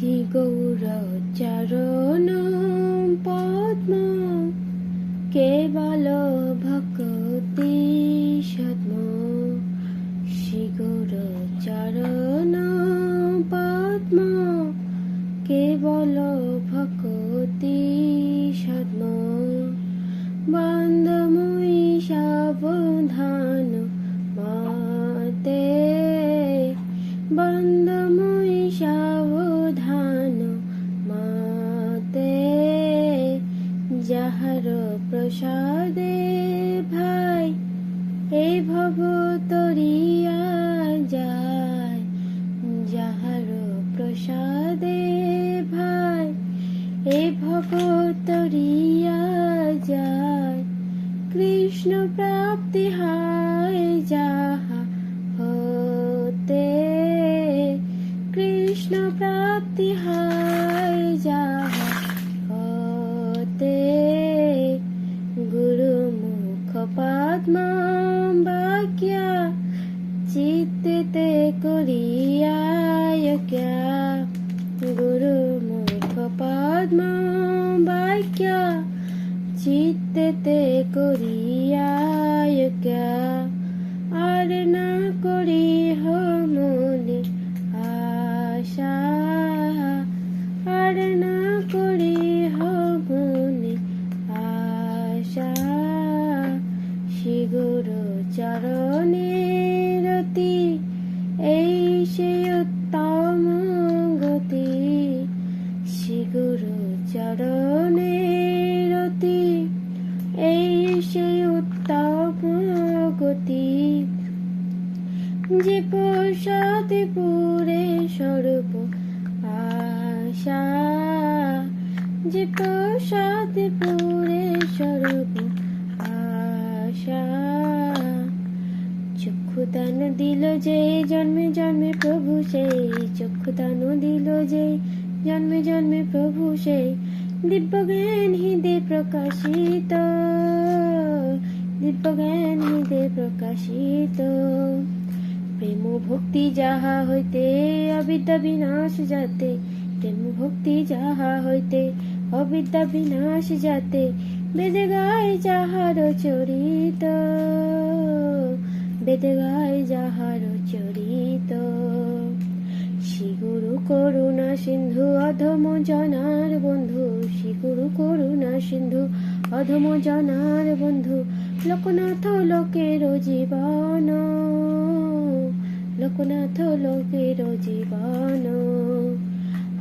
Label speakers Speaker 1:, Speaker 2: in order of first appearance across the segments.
Speaker 1: শ্রী গৌর চরণ পদ্ম। কেবল ভক্তি সদ্ম। শ্রী গৌর চরণ যাহার প্রসাদে, ভাই, এই ভব তরিয়া যায়। যাহার প্রসাদে, ভাই, এই ভব তরিয়া যায়। কৃষ্ণ প্রাপ্তি হয় যাহা হতে, কৃষ্ণ প্রাপ্তি চিত্তে করিয়ায় ক্যা গুরু মুখ পদ্ম বাক্য চিত্তে করিয়ায় ক্যা আর না করি মনে আশা আর না করি মনে আশা শিগুর চরণে এই উত্তম গতি শিগুর চরণে রতি এই সে উত্তম গতি যে প্রসাদে পুরে স্বরূপ আশা যে প্রসাদে পুরে স্বরূপ আশা চক্ষুদান দিল যে, জন্মে জন্মে প্রভু সেই। চক্ষুদান দিল যে, জন্মে জন্মে প্রভু সেই। দিব্য জ্ঞান হৃদে প্রকাশিত দিব্য জ্ঞান হৃদে প্রকাশিত। প্রেম ভক্তি যাহা হইতে, অবিদ্যা বিনাশ যাতে। প্রেম ভক্তি যাহা হইতে, অবিদ্যা বিনাশ যাতে। বেদে গায় যাহার চরিত। বেদে গায় যাহার চরিত। শ্রীগুরু করুণা সিন্ধু, অধম জনার বন্ধু। শ্রীগুরু করুণা সিন্ধু, অধম জনার বন্ধু। লোকনাথ লোকের জীবন, লোকনাথ লোকের জীবন।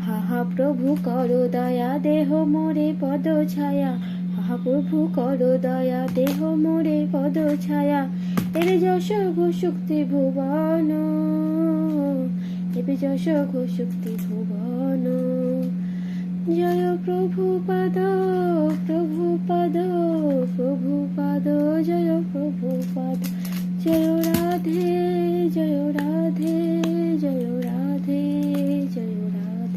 Speaker 1: হাহা প্রভু কর দয়া, দেহ মোরে পদ ছায়া। মহাপ্রভু কর দয়া, দেহ মোরে পদ ছায়া। এর যশ ঘোষুক্তি ভুবন, এবে যশ ঘোষুক্তি ভুবন। জয় প্রভু পদ প্রভু পদ প্রভু পদ, জয় প্রভু পদ। জয়